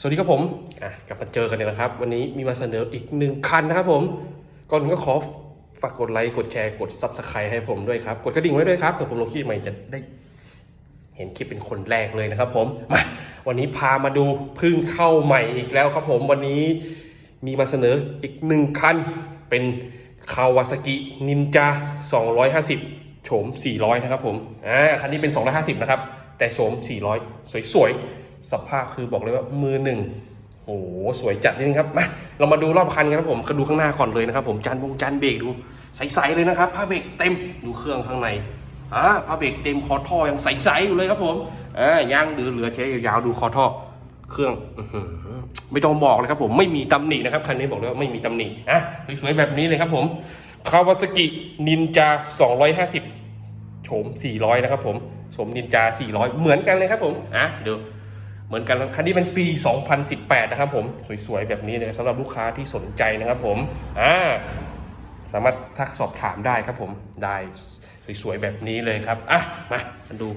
สวัสดีครับผมอะกลับมาเจอกันเนี่ยนะครับ วันนี้มีมาเสนออีกหนึ่งคันนะครับผม ก่อนก็ขอฝากกดไลค์ กดแชร์ กด Subscribe ให้ผมด้วยครับ กดกระดิ่งไว้ด้วยครับเผื่อผมลงคลิปใหม่จะได้ เห็นคลิปเป็นคนแรกเลยนะครับ ผม มา วันนี้พามาดูพึ่งเข้าใหม่อีกแล้วครับผม วันนี้มีมาเสนออีกหนึ่งคัน เป็นคาวาซากินินจา250 โฉม 400 นะครับผม อ่า คันนี้เป็น 250 นะครับ แต่โฉม 400 สวยๆ สภาพคือบอกเลยว่ามือหนึ่งโอ้โหสวยจัดนี่ครับมาเรามาดูรอบคันกันครับผมก็ดูข้างหน้าก่อนเลยนะครับ ผมจานบงจานเบรกดูใสๆเลยนะครับผ้าเบรกเต็มดูเครื่องข้างในอ่าผ้าเบรกเต็มคอท่อยังใสๆอยู่เลยครับผมอ่ายางเหลือเหลือใช้ยาวๆดูคอท่อเครื่องอไม่ต้องบอกเลยครับผมไม่มีตำหนินะครับคันนี้บอกเลยว่าไม่มีตำหนิอะสวยๆแบบนี้เลยครับผมคาวาซากินินจา 250 โฉม 400 นะครับผมโฉมนินจา 400 เหมือนกันเลยครับผมอะเดี๋ยว เหมือนกันคันนี้เป็นปี 2018 นะครับผมสวยๆ แบบนี้เลยสำหรับลูกค้าที่สนใจนะครับผมอ่าสามารถทักสอบถามได้ครับผมได้สวยๆ แบบนี้เลยครับอะมาดู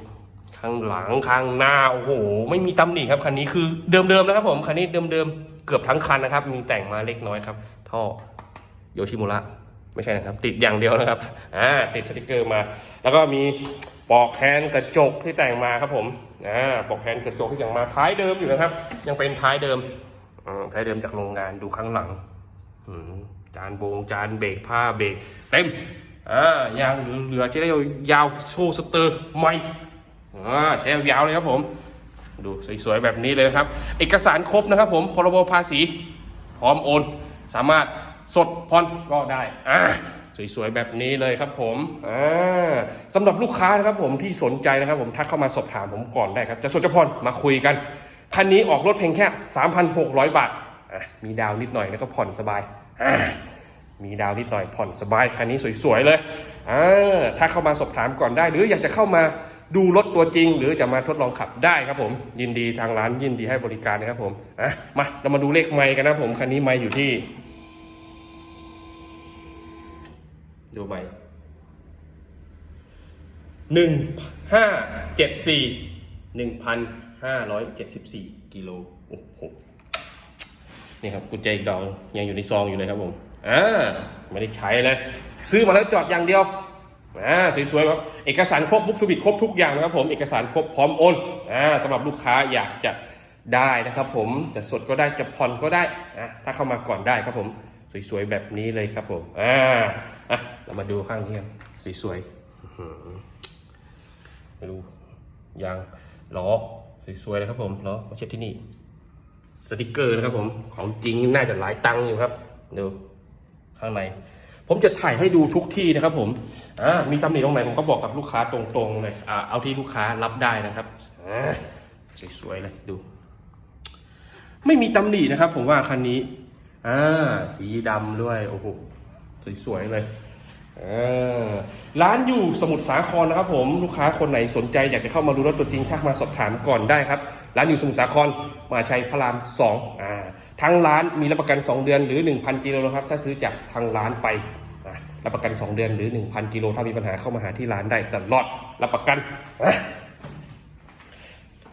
ข้างหลังข้างหน้าโอ้โห ไม่มีตำหนิครับคันนี้คือเดิมๆนะครับผมคันนี้เดิมๆเกือบทั้งคันนะครับ มีแต่งมาเล็กน้อยครับ ท่อโยชิมุระไม่ใช่นะครับ ติดอย่างเดียวนะครับอ่าติดสติกเกอร์มา แล้วก็มี ปอกแฮนกระจกที่แต่งมาครับผมอ่าปอกแฮนกระจกที่แต่งมาท้ายเดิมอยู่นะครับ ยังเป็นท้ายเดิมท้ายเดิมจากโรงงานดูข้างหลังจานโบงจานเบรกผ้าเบรกเต็มอ่ายางเหลือใช้ได้ยาวโชว์สเตอร์ไม่อ่าใช้ยาวเลยครับผม ดูสวยๆแบบนี้เลยนะครับ เอกสารครบนะครับผมพรบภาษีพร้อมโอน สามารถสดผ่อนก็ได้อ่า สวยๆแบบนี้เลยครับผมอ่าสำหรับลูกค้านะครับผมที่สนใจนะครับผมทักเข้ามาสอบถามผมก่อนได้ครับจะสดจะผ่อนมาคุยกัน คันนี้ออกรถเพียงแค่ 3,600 บาทอะมีดาวนิดหน่อยแล้วก็ผ่อนสบายอ่ามีดาวนิดหน่อยผ่อนสบายคันนี้สวยๆเลยอ่าถ้าเข้ามาสอบถามก่อนได้ หรืออยากจะเข้ามาดูรถตัวจริง หรือจะมาทดลองขับได้ครับผม ยินดีทางร้านยินดีให้บริการนะครับผมอะมาเรามาดูเลขไมค์กันนะครับผมคันนี้ไมค์อยู่ที่ ดูไมค์หนึ่งห้าเจ็ดสี่หนึ่งพันห้าร้อยเจ็ดสิบสี่กิโลโอ้โหนี่ครับกุญแจอีกดอกยังอยู่ในซองอยู่เลยครับผมอ่าไม่ได้ใช้เลย ซื้อมาแล้วจอดอย่างเดียวอ่าสวยๆครับเอกสารครบบุ๊กสวิตครบทุกอย่างนะครับผมเอกสารครบพร้อมโอนอ่าสำหรับลูกค้าอยากจะได้นะครับผมจะสดก็ได้จะผ่อนก็ได้อะถ้าเข้ามาก่อนได้ครับผม สวยๆแบบนี้เลยครับผมอ่าอะเรามาดูข้างนี้กันสวยๆไม่รู้ยางล้อสวยๆเลยครับผมล้อมาเช็ดที่นี่สติกเกอร์นะครับผมของจริงน่าจะหลายตังค์อยู่ครับดูข้างใน ผมจะถ่ายให้ดูทุกที่นะครับผมอ่ามีตำหนิตรงไหนผมก็บอกกับลูกค้าตรงๆเลยอ่าเอาที่ลูกค้ารับได้นะครับอ่าสวยๆเลยดู ไม่มีตำหนินะครับ ผมว่าคันนี้ อ่าสีดำด้วยโอ้โหสวยๆเลยอ่าร้านอยู่สมุทรสาครนะครับผมลูกค้าคนไหนสนใจอยากจะเข้ามาดูรถตัวจริงทักมาสอบถามก่อนได้ครับ ร้านอยู่สมุทรสาครมาชัยพระรามสองอ่าทางร้านมีรับประกัน 2 เดือนหรือ 1,000กิโลนะครับถ้าซื้อจากทางร้านไปรับประกัน 2 เดือนหรือ 1,000กิโลถ้ามีปัญหาเข้ามาหาที่ร้านได้ตลอดรับประกันอะ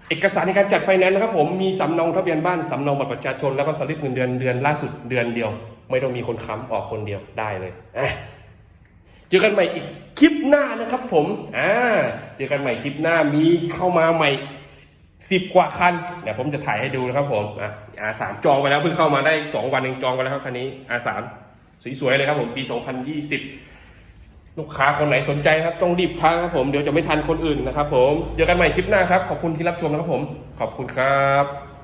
เอกสารในการจัดไฟแนนซ์นะครับผมมีสำเนาทะเบียนบ้านสำเนาบัตรประชาชนแล้วก็สลิปเงินเดือนเดือนล่าสุดเดือนเดียว ไม่ต้องมีคนค้ำออกคนเดียวได้เลยอะเจอกันใหม่อีกคลิปหน้านะครับผมอ่าเจอกันใหม่คลิปหน้ามีเข้ามาใหม่สิบกว่าคันเดี๋ยวผมจะถ่ายให้ดูนะครับผมอะอาสามจองไปแล้วเพิ่งเข้ามาได้สองวันเองจองไปแล้วครับคันนี้อาสามสวยๆเลยครับผมปี2020 ลูกค้าคนไหนสนใจครับต้องรีบทักครับผมเดี๋ยวจะไม่ทันคนอื่นนะครับผมเจอกันใหม่คลิปหน้าครับขอบคุณที่รับชมนะครับผมขอบคุณครับ